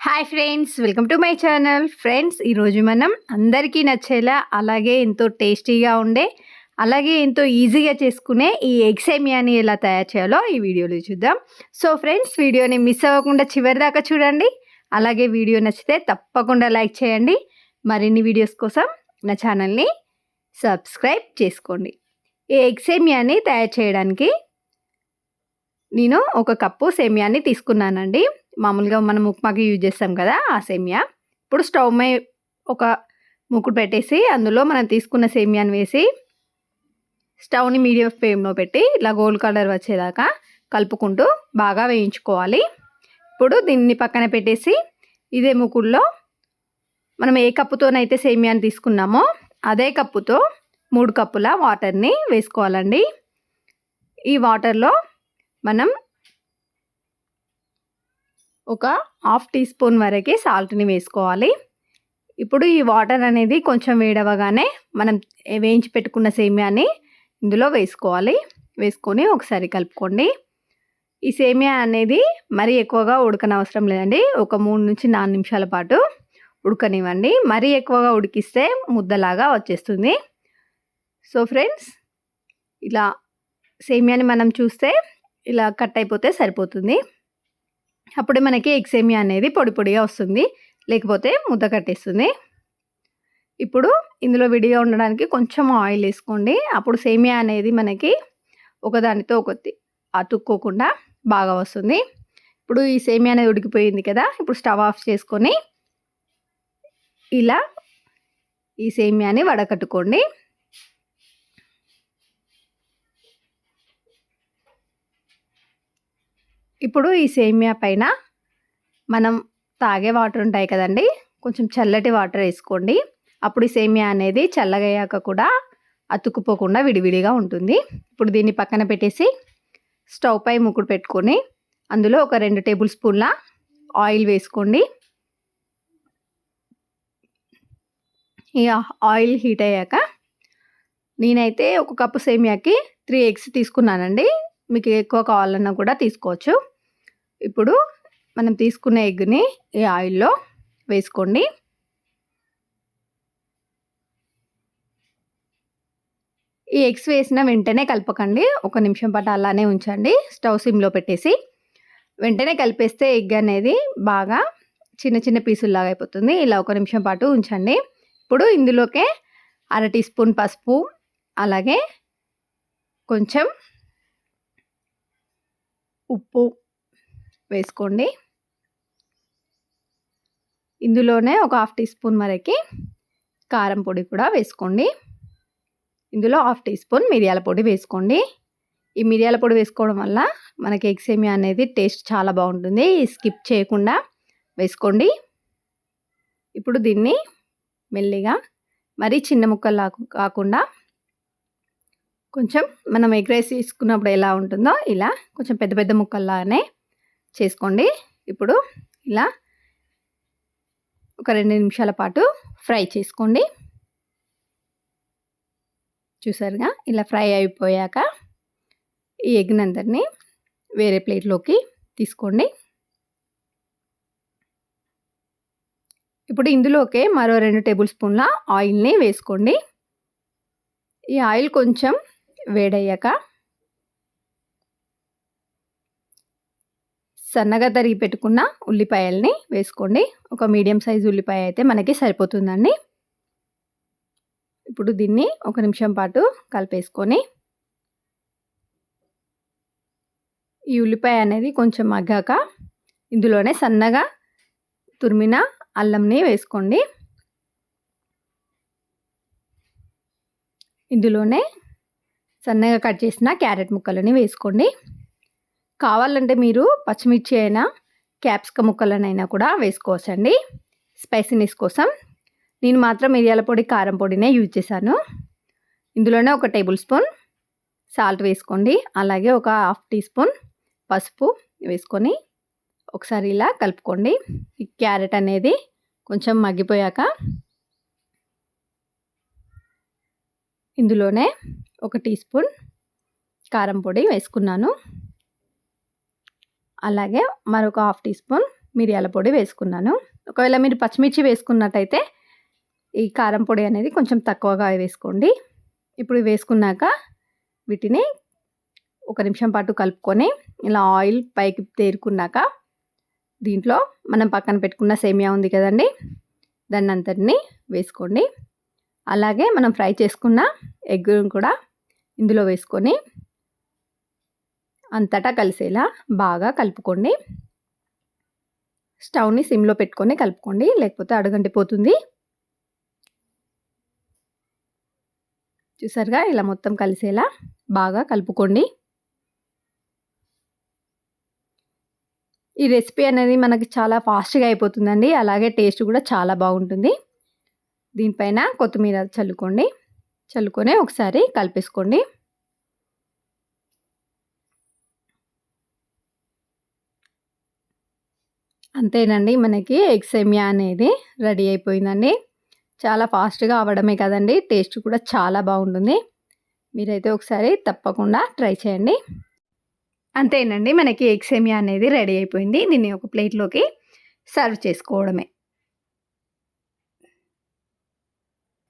Hi friends welcome to my channel. Friends ఈరోజు మనం అందరికీ నచ్చేలా అలాగే ఎంతో టేస్టీగా ఉండే అలాగే ఎంతో ఈజీగా చేసుకునే ఈ ఎగ్ సేమియాని ఎలా తయారు చేయాలో ఈ వీడియోలో చూద్దాం. సో ఫ్రెండ్స్ వీడియోని మిస్ అవ్వకుండా చివరి దాకా చూడండి. అలాగే వీడియో నచ్చితే తప్పకుండా లైక్ చేయండి. మరిన్ని వీడియోస్ కోసం నా ఛానల్ని సబ్స్క్రైబ్ చేసుకోండి. ఈ ఎగ్ సేమియాని తయారు చేయడానికి నేను ఒక కప్పు సేమియాని తీసుకున్నానండి. మామూలుగా మనం ఉప్మాకి యూజ్ చేస్తాం కదా ఆ సేమియా. ఇప్పుడు స్టవ్ మీద ఒక ముక్కుడు పెట్టేసి అందులో మనం తీసుకున్న సేమియాని వేసి స్టవ్ని మీడియం ఫ్లేమ్లో పెట్టి ఇలా గోల్డ్ కలర్ వచ్చేదాకా కలుపుకుంటూ బాగా వేయించుకోవాలి. ఇప్పుడు దీన్ని పక్కన పెట్టేసి ఇదే ముకుడులో మనం ఏ కప్పుతోనైతే సేమియాని తీసుకున్నామో అదే కప్పుతో మూడు కప్పుల వాటర్ని వేసుకోవాలండి. ఈ వాటర్లో మనం ఒక హాఫ్ టీ స్పూన్ వరకే సాల్ట్ని వేసుకోవాలి. ఇప్పుడు ఈ వాటర్ అనేది కొంచెం వేడవగానే మనం వేయించి పెట్టుకున్న సేమియాని ఇందులో వేసుకోవాలి. వేసుకొని ఒకసారి కలుపుకోండి. ఈ సేమియా అనేది మరీ ఎక్కువగా ఉడకనవసరం లేదండి. ఒక మూడు నుంచి నాలుగు నిమిషాల పాటు ఉడకనివ్వండి. మరీ ఎక్కువగా ఉడికిస్తే ముద్దలాగా వచ్చేస్తుంది. సో ఫ్రెండ్స్ ఇలా సేమియాని మనం చూస్తే ఇలా కట్ అయిపోతే సరిపోతుంది. అప్పుడే మనకి ఎగ్సేమియా అనేది పొడి పొడిగా వస్తుంది. లేకపోతే ముద్ద కట్టేస్తుంది. ఇప్పుడు ఇందులో విడిగా ఉండడానికి కొంచెం ఆయిల్ వేసుకోండి. అప్పుడు సేమియా అనేది మనకి ఒకదానితో ఒకటి అతుక్కోకుండా బాగా వస్తుంది. ఇప్పుడు ఈ సేమియా అనేది ఉడికిపోయింది కదా ఇప్పుడు స్టవ్ ఆఫ్ చేసుకొని ఇలా ఈ సేమియాని వడకట్టుకోండి. ఇప్పుడు ఈ సేమియా పైన మనం తాగే వాటర్ ఉంటాయి కదండి కొంచెం చల్లటి వాటర్ వేసుకోండి. అప్పుడు ఈ సేమియా అనేది చల్లగయ్యాక కూడా అతుక్కుపోకుండా విడివిడిగా ఉంటుంది. ఇప్పుడు దీన్ని పక్కన పెట్టేసి స్టవ్ పై ముక్కుడు పెట్టుకొని అందులో ఒక రెండు టేబుల్ స్పూన్ల ఆయిల్ వేసుకోండి. ఈ ఆయిల్ హీట్ అయ్యాక నేనైతే ఒక కప్పు సేమియాకి త్రీ ఎగ్స్ తీసుకున్నానండి. మీకు ఎక్కువ కావాలన్నా కూడా తీసుకోవచ్చు. ఇప్పుడు మనం తీసుకున్న ఎగ్ని ఈ ఆయిల్లో వేసుకోండి. ఈ ఎగ్స్ వేసిన వెంటనే కలపకండి. ఒక నిమిషం పాటు అలానే ఉంచండి. స్టవ్ సిమ్లో పెట్టేసి వెంటనే కలిపేస్తే ఎగ్ అనేది బాగా చిన్న చిన్న పీసుల్లాగా అయిపోతుంది. ఇలా ఒక నిమిషం పాటు ఉంచండి. ఇప్పుడు ఇందులోకే అర టీ స్పూన్ పసుపు అలాగే కొంచెం ఉప్పు వేసుకోండి. ఇందులోనే ఒక హాఫ్ టీ స్పూన్ వరకు కారం పొడి కూడా వేసుకోండి. ఇందులో హాఫ్ టీ స్పూన్ మిరియాల పొడి వేసుకోండి. ఈ మిరియాల పొడి వేసుకోవడం వల్ల మనకి ఎగ్సేమియా అనేది టేస్ట్ చాలా బాగుంటుంది. స్కిప్ చేయకుండా వేసుకోండి. ఇప్పుడు దీన్ని మెల్లిగా మరీ చిన్న ముక్కలు కాకుండా కొంచెం మనం ఎగ్ రైస్ తీసుకున్నప్పుడు ఎలా ఉంటుందో ఇలా కొంచెం పెద్ద పెద్ద ముక్కల్లానే చేసుకోండి. ఇప్పుడు ఇలా ఒక రెండు నిమిషాల పాటు ఫ్రై చేసుకోండి. చూసారుగా? ఇలా ఫ్రై అయిపోయాక ఈ ఎగ్నందరినీ వేరే ప్లేట్లోకి తీసుకోండి. ఇప్పుడు ఇందులోకే మరో రెండు టేబుల్ స్పూన్ల ఆయిల్ని వేసుకోండి. ఈ ఆయిల్ కొంచెం వేడయ్యాక సన్నగా తరిగి పెట్టుకున్న ఉల్లిపాయల్ని వేసుకోండి. ఒక మీడియం సైజు ఉల్లిపాయ అయితే మనకి సరిపోతుందండి. ఇప్పుడు దీన్ని ఒక నిమిషం పాటు కలిపేసుకొని ఈ ఉల్లిపాయ అనేది కొంచెం మగ్గాక ఇందులోనే సన్నగా తురిమిన అల్లంని వేసుకోండి. ఇందులోనే సన్నగా కట్ చేసిన క్యారెట్ ముక్కలని వేసుకోండి. కావాలంటే మీరు పచ్చిమిర్చి అయినా క్యాప్సిక ముక్కలనైనా కూడా వేసుకోవచ్చండి. స్పైసీనెస్ కోసం నేను మాత్రం మిరియాల పొడి కారం పొడినే యూజ్ చేశాను. ఇందులోనే ఒక టేబుల్ స్పూన్ సాల్ట్ వేసుకోండి. అలాగే ఒక హాఫ్ టీ స్పూన్ పసుపు వేసుకొని ఒకసారి ఇలా కలుపుకోండి. ఈ క్యారెట్ అనేది కొంచెం మగ్గిపోయాక ఇందులోనే ఒక టీ స్పూన్ కారం పొడి వేసుకున్నాను. అలాగే మరొక హాఫ్ టీ స్పూన్ మిరియాల పొడి వేసుకున్నాను. ఒకవేళ మీరు పచ్చిమిర్చి వేసుకున్నట్టయితే ఈ కారం పొడి అనేది కొంచెం తక్కువగా వేసుకోండి. ఇప్పుడు వేసుకున్నాక వీటిని ఒక నిమిషం పాటు కలుపుకొని ఇలా ఆయిల్ పైకి తేరుకున్నాక దీంట్లో మనం పక్కన పెట్టుకున్న సేమియా ఉంది కదండి దాన్ని అంతటిని వేసుకోండి. అలాగే మనం ఫ్రై చేసుకున్న ఎగ్ కూడా ఇందులో వేసుకొని అంతటా కలిసేలా బాగా కలుపుకోండి. స్టవ్ని సిమ్లో పెట్టుకొని కలుపుకోండి లేకపోతే అడుగంటిపోతుంది చూసారుగా ఇలా మొత్తం కలిసేలా బాగా కలుపుకోండి. ఈ రెసిపీ అనేది మనకి చాలా ఫాస్ట్గా అయిపోతుందండి. అలాగే టేస్ట్ కూడా చాలా బాగుంటుంది. దీనిపైన కొత్తిమీర చల్లుకోండి. చల్లుకొని ఒకసారి కలిపేసుకోండి. అంతేనండి. మనకి ఎగ్సేమియా అనేది రెడీ అయిపోయిందండి. చాలా ఫాస్ట్గా అవ్వడమే కదండి. టేస్ట్ కూడా చాలా బాగుంటుంది. మీరైతే ఒకసారి తప్పకుండా ట్రై చేయండి. అంతేనండి. మనకి ఎగ్సేమియా అనేది రెడీ అయిపోయింది. దీన్ని ఒక ప్లేట్లోకి సర్వ్ చేసుకోవడమే.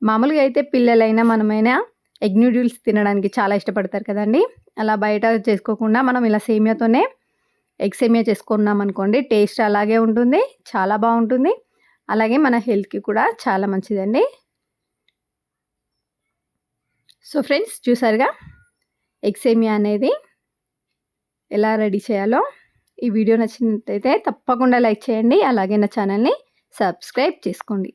మామూలుగా అయితే పిల్లలైనా మనమైనా ఎగ్ నూడిల్స్ తినడానికి చాలా ఇష్టపడతారు కదండి. అలా బయట చేసుకోకుండా మనం ఇలా సేమియాతోనే ఎగ్ సేమియా చేసుకున్నాం అనుకోండి టేస్ట్ అలాగే ఉంటుంది చాలా బాగుంటుంది. అలాగే మన హెల్త్కి కూడా చాలా మంచిదండి. సో ఫ్రెండ్స్ చూసారుగా? ఎగ్ సేమియా అనేది ఎలా రెడీ చేయాలో? ఈ వీడియో నచ్చినట్టయితే తప్పకుండా లైక్ చేయండి అలాగే నా ఛానల్ని సబ్స్క్రైబ్ చేసుకోండి.